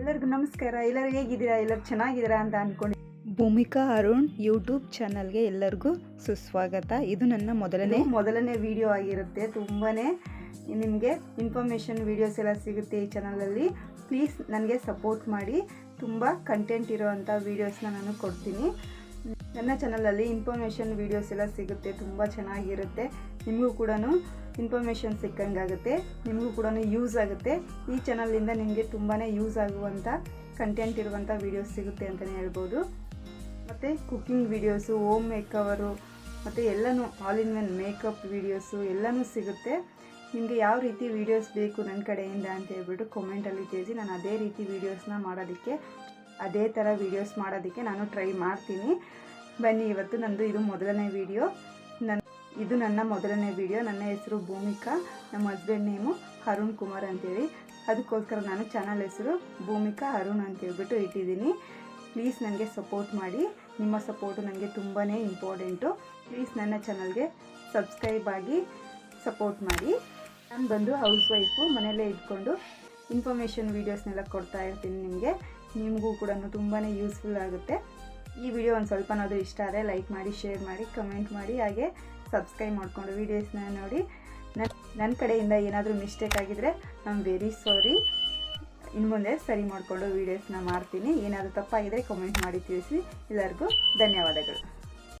ಎಲ್ಲರಿಗೂ ನಮಸ್ಕಾರ. ಎಲ್ಲರೂ ಹೇಗಿದ್ದೀರಾ? ಎಲ್ಲರು ಚೆನ್ನಾಗಿದ್ದೀರಾ ಅಂತ ಅಂದ್ಕೊಂಡು ಭೂಮಿಕಾ ಅರುಣ್ ಯೂಟ್ಯೂಬ್ ಚಾನಲ್ಗೆ ಎಲ್ಲರಿಗೂ ಸುಸ್ವಾಗತ. ಇದು ನನ್ನ ಮೊದಲನೇ ಮೊದಲನೇ ವಿಡಿಯೋ ಆಗಿರುತ್ತೆ. ತುಂಬಾ ನಿಮಗೆ ಇನ್ಫಾರ್ಮೇಷನ್ ವೀಡಿಯೋಸ್ ಎಲ್ಲ ಸಿಗುತ್ತೆ ಈ ಚಾನಲಲ್ಲಿ. ಪ್ಲೀಸ್ ನನಗೆ ಸಪೋರ್ಟ್ ಮಾಡಿ. ತುಂಬ ಕಂಟೆಂಟ್ ಇರೋವಂಥ ವೀಡಿಯೋಸ್ನ ನಾನು ಕೊಡ್ತೀನಿ. ನನ್ನ ಚಾನಲಲ್ಲಿ ಇನ್ಫಾರ್ಮೇಷನ್ ವೀಡಿಯೋಸ್ ಎಲ್ಲ ಸಿಗುತ್ತೆ, ತುಂಬ ಚೆನ್ನಾಗಿರುತ್ತೆ. ನಿಮಗೂ ಕೂಡ ಇನ್ಫಾರ್ಮೇಷನ್ ಸಿಕ್ಕಂಗಾಗುತ್ತೆ, ನಿಮಗೂ ಕೂಡ ಯೂಸ್ ಆಗುತ್ತೆ. ಈ ಚಾನಲಿಂದ ನಿಮಗೆ ತುಂಬಾ ಯೂಸ್ ಆಗುವಂಥ ಕಂಟೆಂಟ್ ಇರುವಂಥ ವೀಡಿಯೋಸ್ ಸಿಗುತ್ತೆ ಅಂತಲೇ ಹೇಳ್ಬೋದು. ಮತ್ತು ಕುಕ್ಕಿಂಗ್ ವೀಡಿಯೋಸು ಹೋಮ್ ಮೇಕವರು ಮತ್ತು ಎಲ್ಲನೂ all in one makeup videos ಎಲ್ಲನೂ ಸಿಗುತ್ತೆ. ನಿಮಗೆ ಯಾವ ರೀತಿ ವೀಡಿಯೋಸ್ ಬೇಕು ನನ್ನ ಕಡೆಯಿಂದ ಅಂತ ಹೇಳ್ಬಿಟ್ಟು ಕಮೆಂಟಲ್ಲಿ ತಿಳಿಸಿ. ನಾನು ಅದೇ ರೀತಿ ವೀಡಿಯೋಸ್ನ ಮಾಡೋದಕ್ಕೆ, ಅದೇ ಥರ ವೀಡಿಯೋಸ್ ಮಾಡೋದಕ್ಕೆ ನಾನು ಟ್ರೈ ಮಾಡ್ತೀನಿ. ಬನ್ನಿ, ಇವತ್ತು ನಂದು ಇದು ಮೊದಲನೇ ವಿಡಿಯೋ ನನ್ನ ಇದು ನನ್ನ ಮೊದಲನೇ ವಿಡಿಯೋ ನನ್ನ ಹೆಸರು ಭೂಮಿಕಾ. ನಮ್ಮ ಹಸ್ಬೆಂಡ್ ನೇಮು ಅರುಣ್ ಕುಮಾರ್ ಅಂತೇಳಿ. ಅದಕ್ಕೋಸ್ಕರ ನಾನು ಚಾನಲ್ ಹೆಸರು ಭೂಮಿಕಾ ಅರುಣ್ ಅಂತ ಹೇಳ್ಬಿಟ್ಟು ಇಟ್ಟಿದ್ದೀನಿ. ಪ್ಲೀಸ್ ನನಗೆ ಸಪೋರ್ಟ್ ಮಾಡಿ. ನಿಮ್ಮ ಸಪೋರ್ಟು ನನಗೆ ತುಂಬಾ ಇಂಪಾರ್ಟೆಂಟು ಪ್ಲೀಸ್ ನನ್ನ ಚಾನಲ್ಗೆ ಸಬ್ಸ್ಕ್ರೈಬ್ ಆಗಿ ಸಪೋರ್ಟ್ ಮಾಡಿ. ನಾನು ಬಂದು ಹೌಸ್ ವೈಫು ಮನೆಯಲ್ಲೇ ಇಟ್ಕೊಂಡು ಇನ್ಫಾರ್ಮೇಷನ್ ವೀಡಿಯೋಸ್ನೆಲ್ಲ ಕೊಡ್ತಾ ಇರ್ತೀನಿ ನಿಮಗೆ. ನಿಮಗೂ ಕೂಡ ತುಂಬಾ ಯೂಸ್ಫುಲ್ ಆಗುತ್ತೆ. ಈ ವಿಡಿಯೋ ಒಂದು ಸ್ವಲ್ಪನಾದರೂ ಇಷ್ಟ ಆದರೆ ಲೈಕ್ ಮಾಡಿ ಶೇರ್ ಮಾಡಿ ಕಮೆಂಟ್ ಮಾಡಿ, ಹಾಗೆ ಸಬ್ಸ್ಕ್ರೈಬ್ ಮಾಡಿಕೊಂಡು ವೀಡಿಯೋಸ್ನ ನೋಡಿ. ನನ್ನ ನನ್ನ ಕಡೆಯಿಂದ ಏನಾದರೂ ಮಿಸ್ಟೇಕ್ ಆಗಿದ್ದರೆ ನಾನು ವೆರಿ ಸಾರಿ ಇನ್ನು ಮುಂದೆ ಸರಿ ಮಾಡಿಕೊಂಡು ವೀಡಿಯೋಸ್ನ ಮಾಡ್ತೀನಿ. ಏನಾದರೂ ತಪ್ಪಾಗಿದ್ದರೆ ಕಮೆಂಟ್ ಮಾಡಿ ತಿಳಿಸಿ. ಎಲ್ಲರಿಗೂ ಧನ್ಯವಾದಗಳು.